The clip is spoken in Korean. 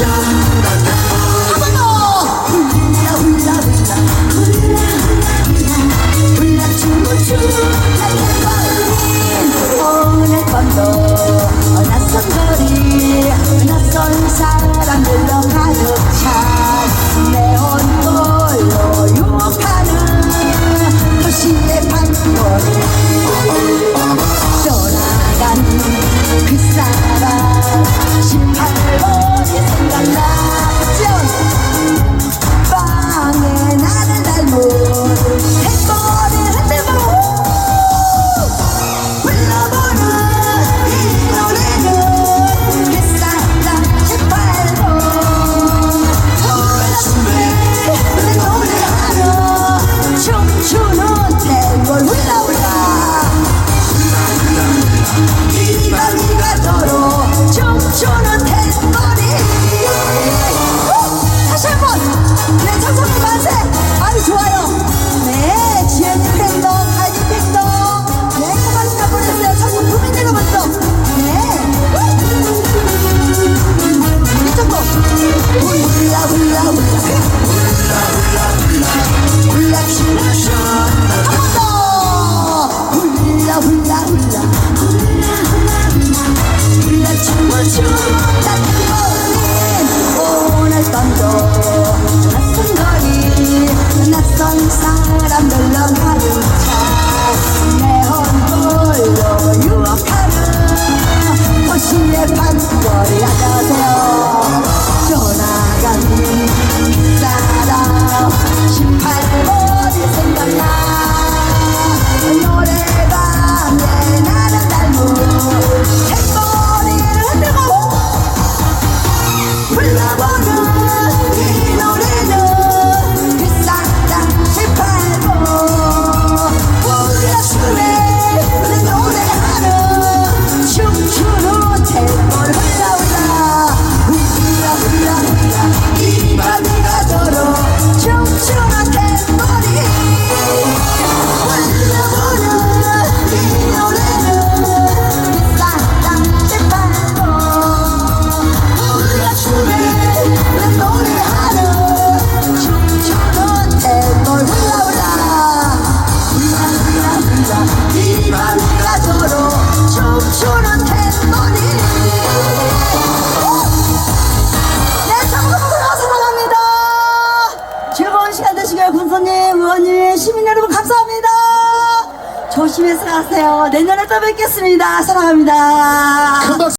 어, 어, 낯선 거리 낯선 사 네, 청소년 만세! 아주 좋아요. 네, GM 팬더, 가이드 팬더. 네, 고맙습 보내주세요. 청소 국민 여러분도. 네. 이쪽 거. 울라, 울라, 울라. 울라, 울라, 울라. 울라, 신나셔. 한번 더. 울라, 울라, 울라. 울라, 울라, 울라. 울라, 춤을 추. 난 오늘 밤도. I'm sorry, I don't know. 조심해서 가세요. 내년에 또 뵙겠습니다. 사랑합니다.